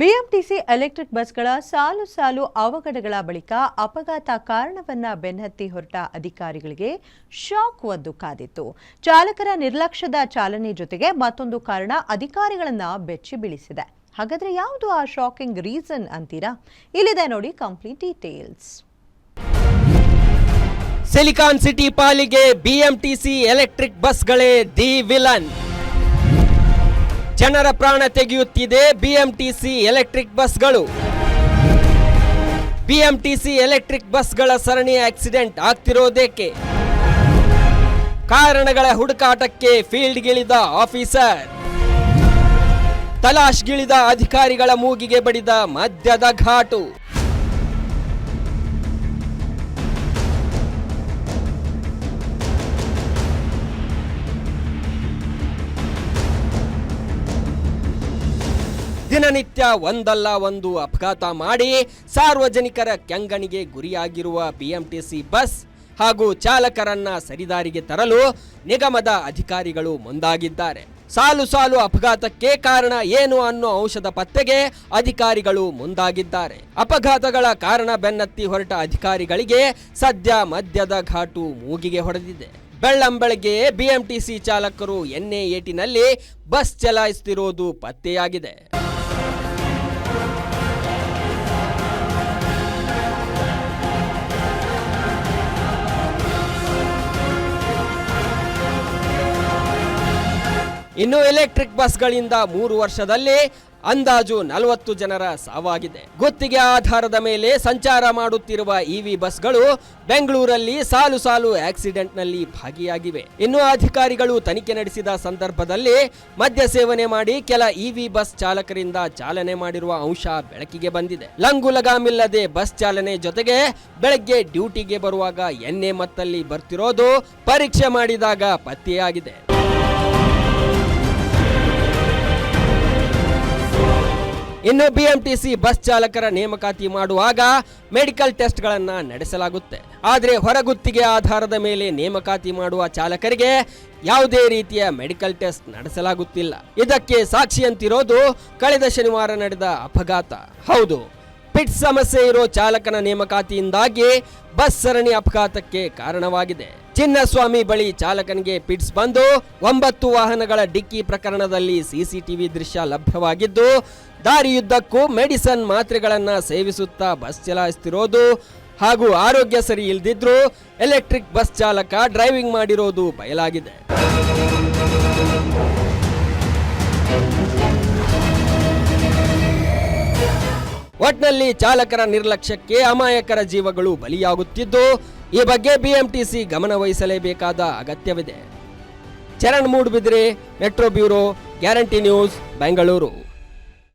BMTC electric ಬಸ್ಗಳ ಸಾಲು ಸಾಲು ಅವಘಡಗಳ ಬಳಿಕ ಅಪಘಾತ ಕಾರಣವನ್ನ ಬೆನ್ನತ್ತಿ ಹೊರಟ ಅಧಿಕಾರಿಗಳಿಗೆ ಶಾಕ್ ಒಂದು ಕಾದಿತ್ತು. ಚಾಲಕರ ನಿರ್ಲಕ್ಷ್ಯದ ಚಾಲನೆ ಜೊತೆಗೆ ಮತ್ತೊಂದು ಕಾರಣ ಅಧಿಕಾರಿಗಳನ್ನ ಬೆಚ್ಚಿ ಬೀಳಿಸಿದೆ. ಹಾಗಾದ್ರೆ ಯಾವುದು ಆ ಶಾಕಿಂಗ್ ರೀಸನ್ ಅಂತೀರಾ? ಇಲ್ಲಿದೆ ನೋಡಿ ಕಂಪ್ಲೀಟ್ ಡೀಟೇಲ್ಸ್ ಸಿಲಿಕಾನ್ ಸಿಟಿ ಪಾಲಿಗೆ ಬಿಎಂಟಿಸಿ ಎಲೆಕ್ಟ್ರಿಕ್ ಬಸ್ಗಳೇ ದಿ ವಿಲನ್. ಜನರ ಪ್ರಾಣ ತೆಗೆಯುತ್ತಿದೆ ಬಿಎಂಟಿಸಿ ಎಲೆಕ್ಟ್ರಿಕ್ ಬಸ್ಗಳು. ಬಿಎಂಟಿಸಿ ಎಲೆಕ್ಟ್ರಿಕ್ ಬಸ್ಗಳ ಸರಣಿ ಆಕ್ಸಿಡೆಂಟ್ ಆಗ್ತಿರೋದೇಕೆ? ಕಾರಣಗಳ ಹುಡುಕಾಟಕ್ಕೆ ಫೀಲ್ಡ್ಗಿಳಿದ ಆಫೀಸರ್. ತಲಾಶ್ಗಿಳಿದ ಅಧಿಕಾರಿಗಳ ಮೂಗಿಗೆ ಬಡಿದ ಮದ್ಯದ ಘಾಟು. ದಿನನಿತ್ಯ ಒಂದಲ್ಲ ಒಂದು ಅಪಘಾತ ಮಾಡಿ ಸಾರ್ವಜನಿಕರ ಕೆಂಗಣಿಗೆ ಗುರಿಯಾಗಿರುವ ಬಿಎಂಟಿಸಿ ಬಸ್ ಹಾಗೂ ಚಾಲಕರನ್ನ ಸರಿದಾರಿಗೆ ತರಲು ನಿಗಮದ ಅಧಿಕಾರಿಗಳು ಮುಂದಾಗಿದ್ದಾರೆ. ಸಾಲು ಸಾಲು ಅಪಘಾತಕ್ಕೆ ಕಾರಣ ಏನು ಅನ್ನೋ ಔಷಧ ಪತ್ತೆಗೆ ಅಧಿಕಾರಿಗಳು ಮುಂದಾಗಿದ್ದಾರೆ. ಅಪಘಾತಗಳ ಕಾರಣ ಬೆನ್ನತ್ತಿ ಹೊರಟ ಅಧಿಕಾರಿಗಳಿಗೆ ಸದ್ಯ ಮದ್ಯದ ಘಾಟು ಮೂಗಿಗೆ ಹೊಡೆದಿದೆ. ಬೆಳ್ಳಂಬೆಳಗ್ಗೆ ಬಿಎಂಟಿಸಿ ಚಾಲಕರು ಎನ್ಎ ಏಟಿನಲ್ಲಿ ಬಸ್ ಚಲಾಯಿಸುತ್ತಿರುವುದು ಪತ್ತೆಯಾಗಿದೆ. ಇನ್ನು ಎಲೆಕ್ಟ್ರಿಕ್ ಬಸ್ಗಳಿಂದ ಮೂರು ವರ್ಷದಲ್ಲಿ ಅಂದಾಜು ನಲವತ್ತು ಜನರ ಸಾವಾಗಿದೆ. ಗುತ್ತಿಗೆ ಆಧಾರದ ಮೇಲೆ ಸಂಚಾರ ಮಾಡುತ್ತಿರುವ ಇವಿ ಬಸ್ಗಳು ಬೆಂಗಳೂರಲ್ಲಿ ಸಾಲು ಸಾಲು ಆಕ್ಸಿಡೆಂಟ್ನಲ್ಲಿ ಭಾಗಿಯಾಗಿವೆ. ಇನ್ನು ಅಧಿಕಾರಿಗಳು ತನಿಖೆ ನಡೆಸಿದ ಸಂದರ್ಭದಲ್ಲಿ ಮದ್ಯ ಸೇವನೆ ಮಾಡಿ ಕೆಲ ಇವಿ ಬಸ್ ಚಾಲಕರಿಂದ ಚಾಲನೆ ಮಾಡಿರುವ ಅಂಶ ಬೆಳಕಿಗೆ ಬಂದಿದೆ. ಲಂಗು ಲಗಾಮಿಲ್ಲದೆ ಬಸ್ ಚಾಲನೆ ಜೊತೆಗೆ ಬೆಳಗ್ಗೆ ಡ್ಯೂಟಿಗೆ ಬರುವಾಗ ಎಣ್ಣೆ ಮತ್ತಲ್ಲಿ ಬರ್ತಿರೋದು ಪರೀಕ್ಷೆ ಮಾಡಿದಾಗ ಪತ್ತೆಯಾಗಿದೆ. ಇನ್ನು ಬಿಎಂಟಿಸಿ ಬಸ್ ಚಾಲಕರ ನೇಮಕಾತಿ ಮಾಡುವಾಗ ಮೆಡಿಕಲ್ ಟೆಸ್ಟ್ಗಳನ್ನು ನಡೆಸಲಾಗುತ್ತೆ. ಆದರೆ ಹೊರಗುತ್ತಿಗೆ ಆಧಾರದ ಮೇಲೆ ನೇಮಕಾತಿ ಮಾಡುವ ಚಾಲಕರಿಗೆ ಯಾವುದೇ ರೀತಿಯ ಮೆಡಿಕಲ್ ಟೆಸ್ಟ್ ನಡೆಸಲಾಗುತ್ತಿಲ್ಲ. ಇದಕ್ಕೆ ಸಾಕ್ಷಿಯಂತಿರೋದು ಕಳೆದ ಶನಿವಾರ ನಡೆದ ಅಪಘಾತ. ಹೌದು, ಪಿಟ್ ಸಮಸ್ಯೆ ಇರೋ ಚಾಲಕನ ನೇಮಕಾತಿಯಿಂದಾಗಿ ಬಸ್ ಸರಣಿ ಅಪಘಾತಕ್ಕೆ ಕಾರಣವಾಗಿದೆ. ಚಿನ್ನಸ್ವಾಮಿ ಬಳಿ ಚಾಲಕನಿಗೆ ಪಿಟ್ಸ್ ಬಂದು ಒಂಬತ್ತು ವಾಹನಗಳ ಡಿಕ್ಕಿ ಪ್ರಕರಣದಲ್ಲಿ ಸಿಸಿಟಿವಿ ದೃಶ್ಯ ಲಭ್ಯವಾಗಿದ್ದು ದಾರಿಯುದ್ದಕ್ಕೂ ಮೆಡಿಸನ್ ಮಾತ್ರೆಗಳನ್ನು ಸೇವಿಸುತ್ತಾ ಬಸ್ ಚಲಾಯಿಸ್ತಿರೋದು ಹಾಗೂ ಆರೋಗ್ಯ ಸರಿ ಇಲ್ದಿದ್ರು ಎಲೆಕ್ಟ್ರಿಕ್ ಬಸ್ ಚಾಲಕ ಡ್ರೈವಿಂಗ್ ಮಾಡಿರೋದು ಬಯಲಾಗಿದೆ. ಒಟ್ನಲ್ಲಿ ಚಾಲಕರ ನಿರ್ಲಕ್ಷ್ಯಕ್ಕೆ ಅಮಾಯಕರ ಜೀವಗಳು ಬಲಿಯಾಗುತ್ತಿದ್ದು, ಈ ಬಗ್ಗೆ ಬಿಎಂಟಿಸಿ ಗಮನ ವಹಿಸಲೇಬೇಕಾದ ಅಗತ್ಯವಿದೆ. Charan Moodbidri, metro bureau, guarantee news, Bengaluru.